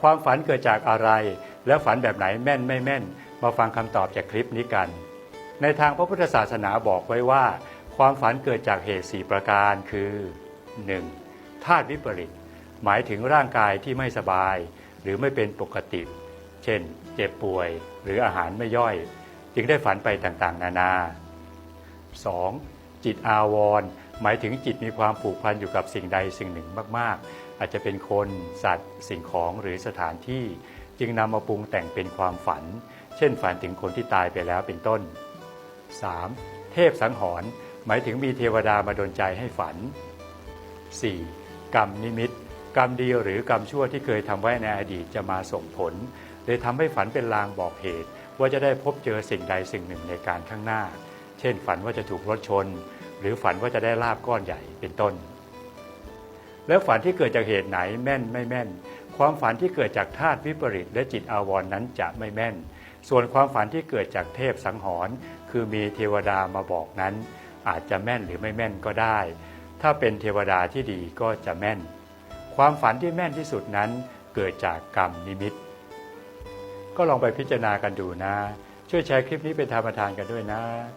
ความฝันเกิดจากอะไร แล้วฝันแบบไหนแม่นไม่แม่น มาฟังคำตอบจากคลิปนี้กัน ในทางพระพุทธศาสนาบอกไว้ว่า ความฝันเกิดจากเหตุ 4 ประการคือ 1. ธาตุวิปริต หมายถึงร่างกายที่ไม่สบาย หรือไม่เป็นปกติ เช่น เจ็บป่วย หรืออาหารไม่ย่อย จึงได้ฝันไปต่างๆ นานา 2. จิตอาวรณ์หมายถึงจิตมีความผูกพันอยู่กับสิ่งใดสิ่งหนึ่งมาก ๆ อาจจะเป็นคนสัตว์สิ่งของหรือสถานที่ จึงนำมาปรุงแต่งเป็นความฝัน เช่นฝันถึงคนที่ตายไปแล้วเป็นต้น 3. เทพสังหรณ์หมายถึงมีเทวดามาดลใจให้ฝัน 4. กรรมนิมิต กรรมดีหรือกรรมชั่วที่เคยทำไว้ในอดีตจะมาส่งผลเลยทำให้ฝันเป็นลางบอกเหตุ ว่าจะได้พบเจอสิ่งใดสิ่งหนึ่งในการข้างหน้า เช่น ฝันว่าจะถูกรถชน หรือฝันว่าจะได้ลาบก้อนใหญ่เป็นต้น แล้วฝันที่เกิดจากเหตุไหนแม่นไม่แม่น ความฝันที่เกิดจากธาตุวิปริตและจิตอาวรณ์นั้นจะไม่แม่น ส่วนความฝันที่เกิดจากเทพสังหรณ์คือมีเทวดามาบอกนั้น อาจจะแม่นหรือไม่แม่นก็ได้ ถ้าเป็นเทวดาที่ดีก็จะแม่น ความฝันที่แม่นที่สุดนั้นเกิดจากกรรมนิมิต ก็ลองไปพิจารณากันดูนะ ช่วยแชร์คลิปนี้เป็นธรรมทานกันด้วยนะ